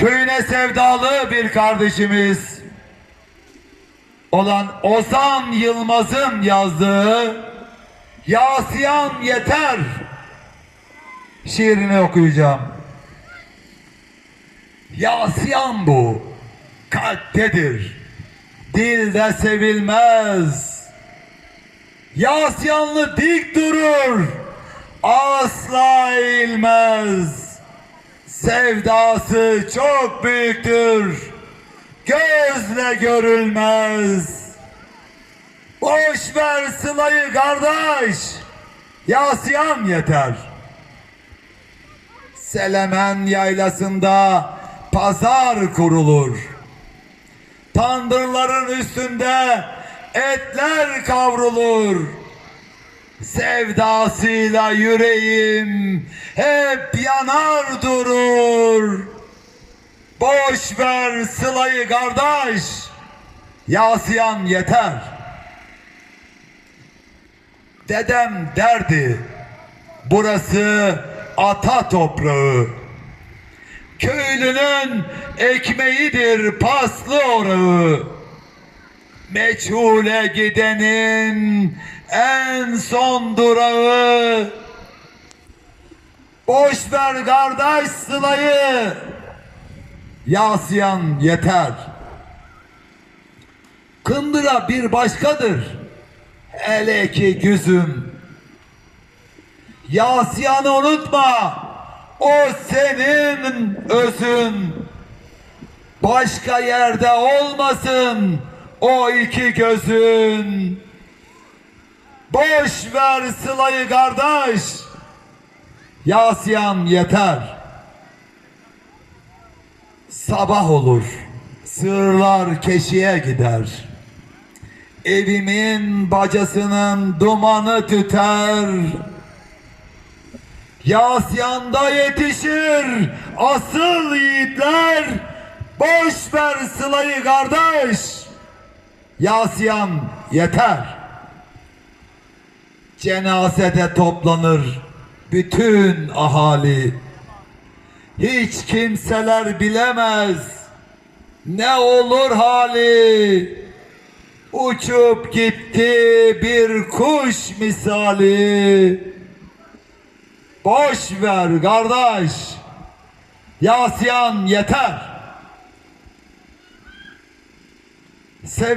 köyüne sevdalı bir kardeşimiz olan Ozan Yılmaz'ın yazdığı Yasiyan Yeter şiirini okuyacağım. Yasiyan bu, kalptedir, dilde sevilmez. Yasyanlı dik durur, asla eğilmez. Sevdası çok büyüktür, gözle görülmez. Boş ver sılayı kardeş, yasyan yeter. Selemen yaylasında pazar kurulur. Tandırların üstünde etler kavrulur. Sevdasıyla yüreğim hep yanar durur. Boş ver sılayı kardeş, yasyan yeter. Dedem derdi, burası ata toprağı. Köylünün ekmeğidir paslı orağı. Meçhule gidenin en son durağı. Boş ver kardeş sılayı. Yasyan yeter. Kındıra bir başkadır. Hele ki güzüm. Yasyanı unutma. O senin özün. Başka yerde olmasın o iki gözün. Boş ver sılayı kardeş. Yasyan yeter. Sabah olur. Sığırlar keşiye gider. Evimin bacasının dumanı tüter. Yasyanda yetişir asıl yiğitler. Boş ver sılayı kardeş. Yasyan yeter. Cenazede toplanır bütün ahali. Hiç kimseler bilemez ne olur hali. Uçup gitti bir kuş misali. Boş ver kardeş. Yasyan yeter. Sev